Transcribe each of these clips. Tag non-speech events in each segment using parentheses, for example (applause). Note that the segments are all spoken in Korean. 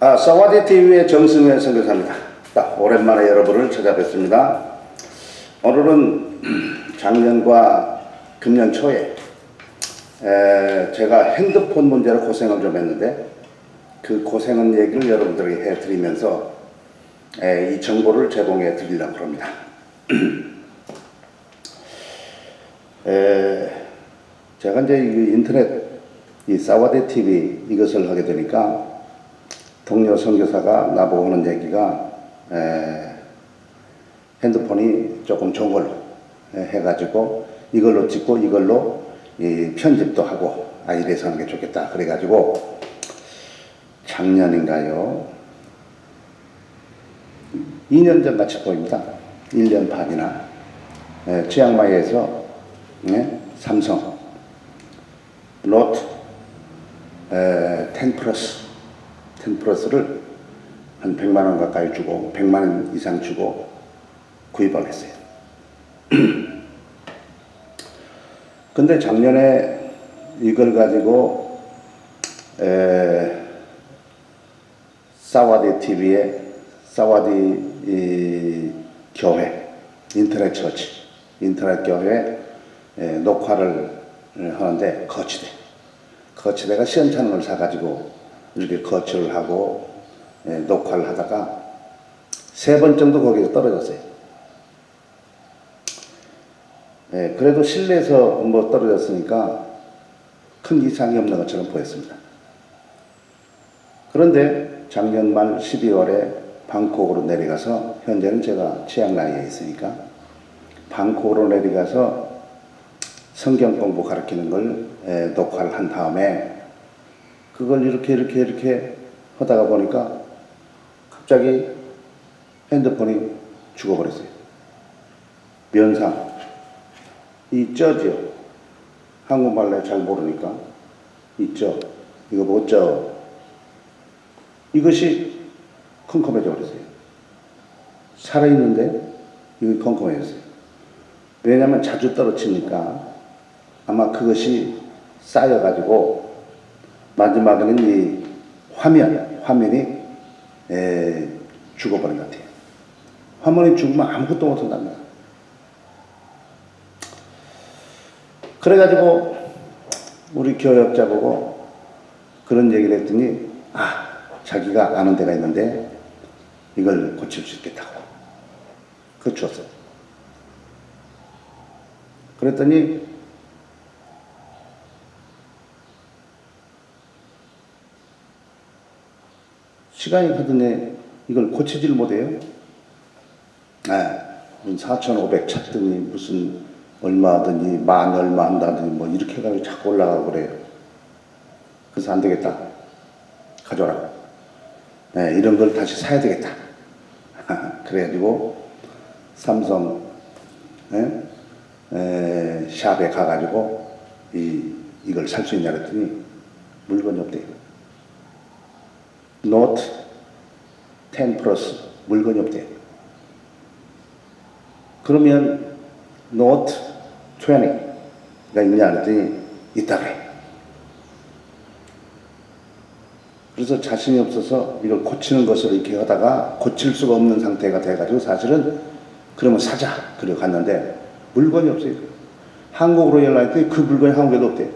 아, 사와디 TV의 정승현 선교사입니다. 딱 오랜만에 여러분을 찾아뵙습니다. 오늘은 (clears throat) 작년과 금년 초에 에, 제가 핸드폰 문제로 고생을 좀 했는데 그 고생한 얘기를 여러분들에게 해드리면서 에, 이 정보를 제공해 드리려고 합니다. (clears throat) 에, 제가 이제 이 인터넷 이 사와디 TV 이것을 하게 되니까 동료 선교사가 나보고 하는 얘기가 에, 핸드폰이 조금 좋은 걸로 에, 해가지고 이걸로 찍고 이걸로 이 편집도 하고 아 이래서 하는 게 좋겠다. 그래가지고 작년인가요? 2년 전 같이 보입니다. 1년 반이나. 에, 치앙마이에서 예, 삼성 노트 에, 10 플러스 10 플러스를 한 100만 원 가까이 주고 100만 원 이상 주고 구입을 했어요. (clears throat) 근데 작년에 이걸 가지고 에, 사와디 TV에 사와디 이, 교회 인터넷 처치 인터넷 교회 에, 녹화를 하는데 거치대 거치대가 시원찮은 걸 사가지고 이렇게 거치를 하고 예, 녹화를 하다가 세 번 정도 거기서 떨어졌어요. 예, 그래도 실내에서 뭐 떨어졌으니까 큰 이상이 없는 것처럼 보였습니다. 그런데 작년 말 12월에 방콕으로 내려가서 현재는 제가 치앙라이에 있으니까 방콕으로 내려가서 성경 공부 가르치는 걸 에, 녹화를 한 다음에 그걸 이렇게 이렇게 이렇게 하다가 보니까 갑자기 핸드폰이 죽어버렸어요. 면상. 이 쩌지요. 한국말로 잘 모르니까. 이 쩌. 이거 뭐 쩌. 이것이 컴컴해져 버렸어요. 살아있는데 이거 컴컴해졌어요. 왜냐하면 자주 떨어지니까 아마 그것이 쌓여가지고 마지막에는 이 화면, 화면이 에, 죽어버린 것 같아요. 화면이 죽으면 아무것도 못한답니다. 그래가지고 우리 교역자 보고 그런 얘기를 했더니 아 자기가 아는 데가 있는데 이걸 고칠 수 있겠다고 그거 줬어요. 그랬더니 시간이 가더니 이걸 고치질 못해요. 아, 4,500 찾더니 무슨 얼마든지 만 얼마 한다더니 뭐 이렇게 해가지고 자꾸 올라가고 그래요. 그래서 안 되겠다. 가져라. 네, 이런 걸 다시 사야 되겠다. (laughs) 그래가지고 삼성 예? 에, 샵에 가가지고 이, 이걸 살 수 있냐 그랬더니 물건이 없대요. 노트 10 플러스 물건이 없대요. 그러면 노트 20가 있느냐 그랬더니 있다 그래. 그래서 자신이 없어서 이걸 고치는 것을 이렇게 하다가 고칠 수가 없는 상태가 돼가지고 사실은 그러면 사자. 그래 갔는데 물건이 없어요. 한국으로 연락했더니 그 물건이 한국에도 없대요.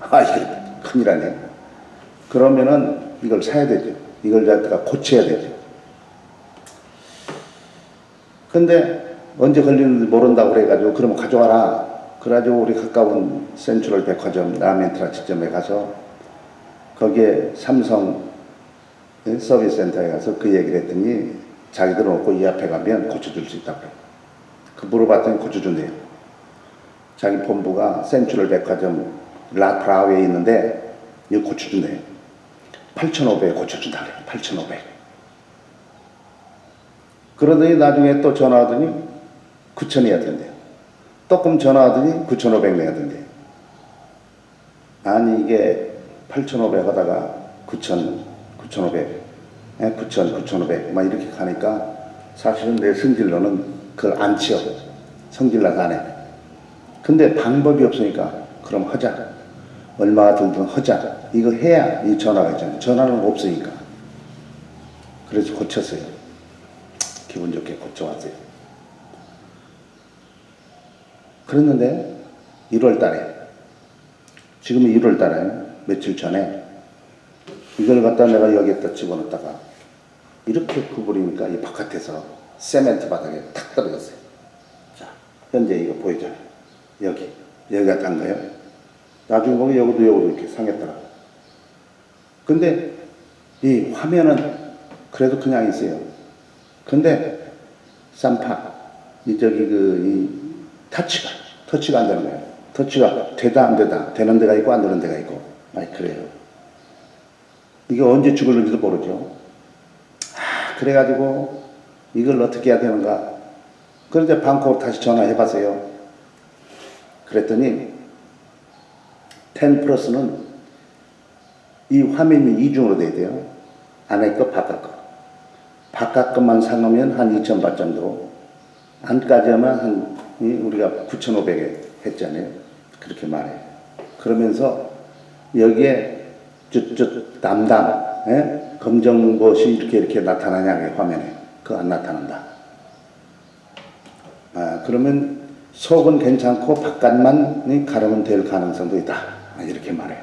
아, 이게 큰일 나네. 그러면은 이걸 사야 되죠. 이걸 갖다가 고쳐야 되죠. 근데 언제 걸리는지 모른다고 그래가지고 그러면 가져와라. 그래가지고 우리 가까운 센트럴 백화점 라멘트라 직점에 가서 거기에 삼성 서비스 센터에 가서 그 얘기를 했더니 자기들은 없고 이 앞에 가면 고쳐줄 수 있다고. 그 물어봤더니 고쳐준대요. 자기 본부가 센트럴 백화점 라프라우에 있는데 이거 고쳐준대요. 8,500에 고쳐준다 그래요. 8,500. 그러더니 나중에 또 전화하더니 9,000이 해야 된대요. 조금 전화하더니 9,500 내야 된대요. 아니 이게 8,500 하다가 9,000, 9,500, 9,000, 9,500 막 이렇게 가니까 사실은 내 성질로는 그걸 안 치워. 성질나서 안 해. 근데 방법이 없으니까 그럼 하자. 얼마가 들든 하자. 이거 해야 이 전화가 있잖아요. 전화는 없으니까. 그래서 고쳤어요. 기분 좋게 고쳐왔어요. 그랬는데 1월 달에 지금 1월 달에 며칠 전에 이걸 갖다 내가 여기에다 집어넣다가 이렇게 구부리니까 이 바깥에서 세멘트 바닥에 탁 떨어졌어요. 자, 현재 이거 보이잖아요. 여기. 여기가 단 거예요. 나중에 보면 여기도 여기도 이렇게 상했더라. 근데 이 화면은 그래도 그냥 있어요. 근데 쌈파, 이 저기 그, 이 터치가, 터치가 안 되는 거예요. 터치가 되다 안 되다, 되는 데가 있고 안 되는 데가 있고. 아니, 그래요. 이게 언제 죽을는지도 모르죠. 아, 그래가지고 이걸 어떻게 해야 되는가. 그런데 방콕 다시 전화해 봤어요. 그랬더니 10 플러스는 이 화면이 이중으로 돼야 돼요. 안에 거, 바깥 거. 바깥 것만 사놓으면 한 2,000바 정도. 안까지 하면 한, 이 우리가 9,500에 했잖아요. 그렇게 말해요. 그러면서 여기에 쭉쭉 담담, 예? 검정 것이 이렇게 이렇게 나타나냐, 이 화면에. 그거 안 나타난다. 아, 그러면 속은 괜찮고 바깥만 가르면 될 가능성도 있다. 아, 이렇게 말해요.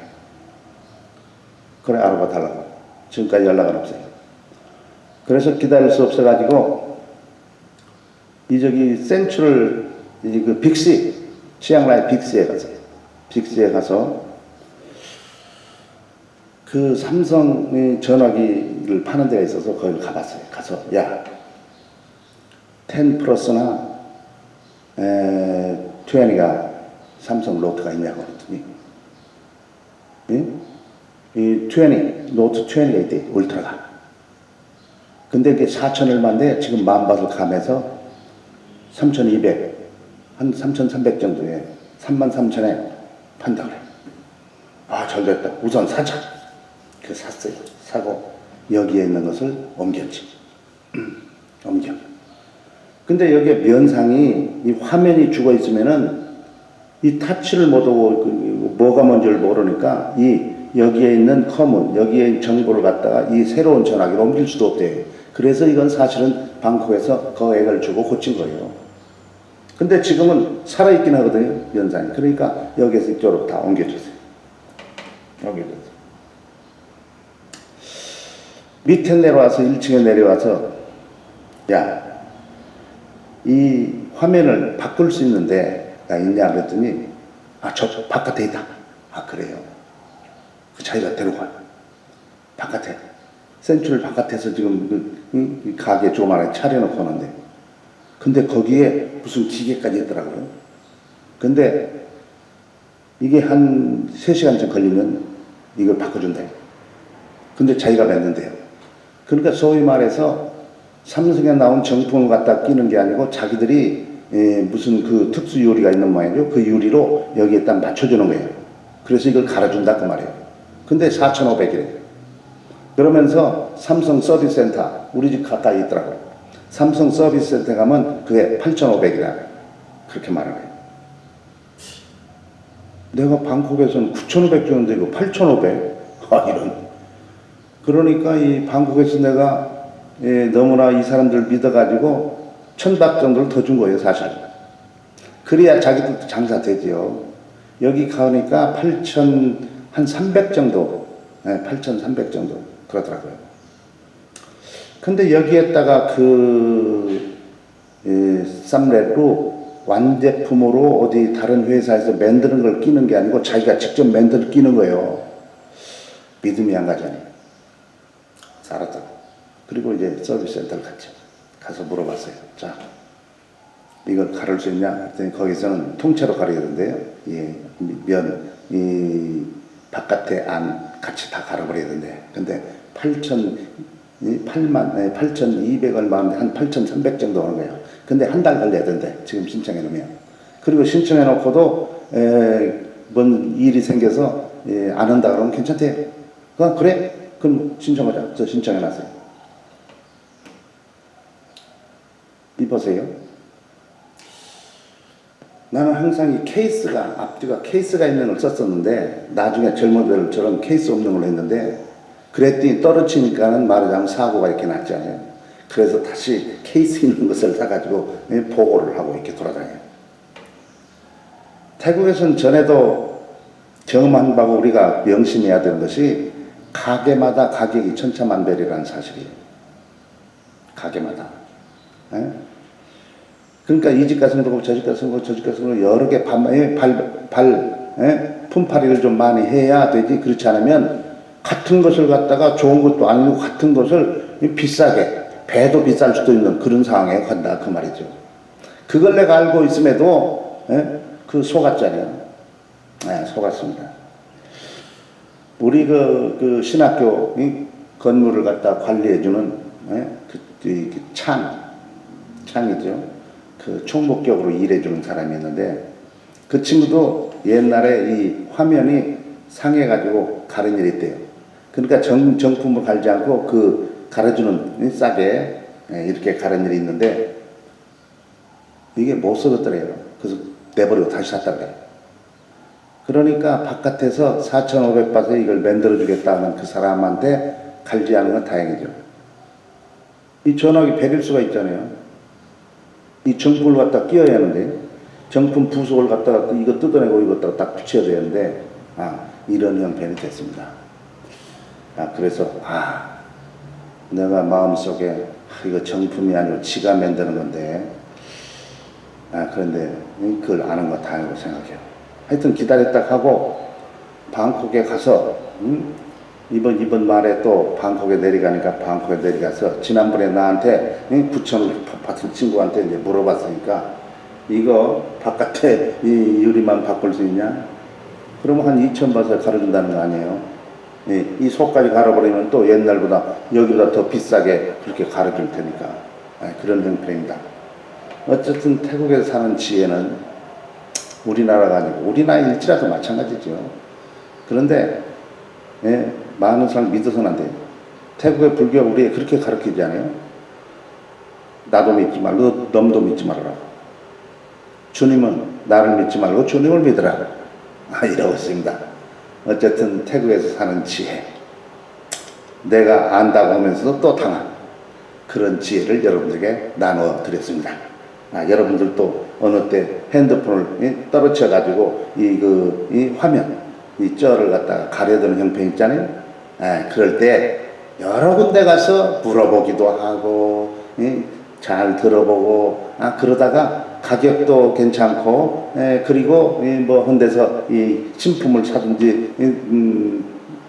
그래, 알아봐 달라고. 지금까지 연락은 없어요. 그래서 기다릴 수 없어가지고, 이 저기 센츄럴, 이그 빅시, 치앙라이 빅시에 갔어요. 빅시에 가서 그 삼성 전화기를 파는 데가 있어서 거기 가봤어요. 가서, 야, 10 플러스나 에, 20가 삼성 노트가 있냐고 그랬더니, 응? 이 20, 노트 20가 있대, 울트라가. 근데 이게 4천 얼마인데 지금 만바를 감해서 3,200, 한 3,300 정도에 3만 3천에 판다 그래. 아, 잘 됐다. 우선 사자. 그 샀어요. 사고 여기에 있는 것을 옮겼지. 옮겨. 근데 여기에 면상이 이 화면이 죽어 있으면은 이 타치를 못하고 그 뭐가 뭔지를 모르니까 이 여기에 있는 커먼 여기에 정보를 갖다가 이 새로운 전화기로 옮길 수도 없대요. 그래서 이건 사실은 방콕에서 그 액을 주고 고친 거예요. 근데 지금은 살아있긴 하거든요, 연산이. 그러니까 여기에서 이쪽으로 다 옮겨주세요. 옮겨주세요. 밑에 내려와서 1층에 내려와서 야, 이 화면을 바꿀 수 있는 데 가 있냐 그랬더니 아, 저 바깥에 있다. 아, 그래요. 그 자기가 데려가. 바깥에. 센츄럴 바깥에서 지금 그, 이- 이 가게 조만하게 차려놓고 하는데. 근데 거기에 무슨 기계까지 있더라고요. 근데 이게 한 3시간쯤 걸리면 이걸 바꿔준대요. 근데 자기가 냈는데요. 그러니까 소위 말해서 삼성에 나온 정품을 갖다 끼는 게 아니고 자기들이 예, 무슨 그 특수 유리가 있는 모양이죠. 그 유리로 여기에 딱 맞춰주는 거예요. 그래서 이걸 갈아준다 그 말이에요. 근데 4,500이래. 그러면서 삼성 서비스 센터 우리 집 가까이 있더라고요. 삼성 서비스 센터 가면 그게 8,500이라 그렇게 말을 해요. 내가 방콕에서는 9,500 주는데 이거 8,500? (laughs) 아 이런. 그러니까 이 방콕에서 내가 예, 너무나 이 사람들 믿어가지고 천박 정도를 더준 거예요 사실. 그래야 자기들도 장사 되지요. 여기 가니까 8천 한 300 정도, 네, 8,300 정도 그러더라고요. 근데 여기에다가 그 예, 쌈랩로 완제품으로 어디 다른 회사에서 만드는 걸 끼는 게 아니고 자기가 직접 만들어 끼는 거예요. 믿음이 안 가잖아요. 알았다고. 그리고 이제 서비스 센터를 갔죠. 가서 물어봤어요. 자, 이걸 가를 수 있냐? 그랬더니 거기서는 통째로 된대요. 예, 면, 이, 바깥에 안 같이 다 된대. 근데 8천, 이 8만, 네, 8,200 얼마인데 한 8,300 정도 하는 거예요. 근데 한 달 걸려야 된대. 지금 신청해 놓으면. 그리고 신청해 놓고도, 에, 뭔 일이 생겨서, 예, 안 한다 그러면 괜찮대요. 그 그래? 그럼 신청하자. 저 신청해 놨어요. 이보세요. 나는 항상 이 케이스가 앞뒤가 케이스가 있는 걸 썼었는데 나중에 젊은들처럼 케이스 없는 걸로 했는데 그랬더니 떨어지니까는 말하자면 사고가 이렇게 났잖아요. 그래서 다시 케이스 있는 것을 사가지고 보고를 하고 이렇게 돌아다녀요. 태국에서는 전에도 경험한 바고 우리가 명심해야 되는 것이 가게마다 가격이 천차만별이라는 사실이에요. 가게마다. 예? 그러니까 이 집 가서 그러고 저 집 가서 그러고 저 집 가서 그러고 여러 개 발, 예, 발, 발 예? 품팔이를 좀 많이 해야 되지 그렇지 않으면 같은 것을 갖다가 좋은 것도 아니고 같은 것을 비싸게 배도 비쌀 수도 있는 그런 상황에 간다 그 말이죠. 그걸 내가 알고 있음에도 예? 그 속았잖아요. 네, 속았습니다. 우리 그, 그 신학교 이 건물을 갖다 관리해주는 예? 그, 이, 그 창, 창이죠. 그 총목격으로 일해주는 사람이 있는데 그 친구도 옛날에 이 화면이 상해가지고 가른 일이 있대요. 그러니까 정, 정품을 갈지 않고 그이 싸게 예, 이렇게 가른 일이 있는데 이게 못 쓰겠더래요. 그래서 내버리고 다시 샀다 그래요. 그러니까 바깥에서 4,500바트에 이걸 만들어주겠다는 그 사람한테 갈지 않은 건 다행이죠. 이 전화기 베릴 수가 있잖아요. 이 정품을 갖다 끼워야 하는데, 정품 부속을 갖다가 또 이거 뜯어내고 이것다가 딱 붙여야 되는데, 아, 이런 형편이 됐습니다. 아, 그래서, 아, 내가 마음속에, 아, 이거 정품이 아니고 지가 만드는 건데, 아, 그런데 그걸 아는 거 다행이라고 생각해요. 하여튼 기다렸다 하고 방콕에 가서 음? 이번 이번 말에 또 방콕에 내려가니까 방콕에 내려가서 지난번에 나한테 9천을 받은 친구한테 이제 물어봤으니까 이거 바깥에 이 유리만 바꿀 수 있냐? 그러면 한 2천 바트에 갈아준다는 거 아니에요? 이, 이 속까지 갈아버리면 또 옛날보다 여기보다 더 비싸게 그렇게 갈아줄 테니까 아, 그런 형편입니다. 어쨌든 태국에서 사는 지혜는 우리나라가 아니고 우리나라일지라도 마찬가지죠. 그런데 예, 많은 사람 믿어서는 안 돼요. 태국의 불교가 우리에 그렇게 가르치지 않아요? 나도 믿지 말고 넘도 믿지 말아라. 주님은 나를 믿지 말고 주님을 믿으라. 아, 이러고 있습니다. 어쨌든 태국에서 사는 지혜. 내가 안다고 하면서도 또 당한 그런 지혜를 여러분들에게 나누어 드렸습니다. 아, 여러분들도 어느 때 핸드폰을 예, 떨어뜨려 가지고 이 그 이 화면 이 쩔을 갖다가 가려드는 형편 있잖아요. 예, 그럴 때 여러 군데 가서 물어보기도 하고 예, 잘 들어보고 아 그러다가 가격도 괜찮고 예, 그리고 이뭐 헌데서 이 신품을 사든지 이, 음,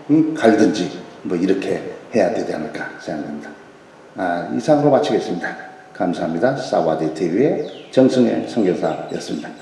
이 갈든지 뭐 이렇게 해야 되지 않을까 생각합니다. 아, 이상으로 마치겠습니다. 감사합니다. 사와디 TV의 정승혜 선교사였습니다.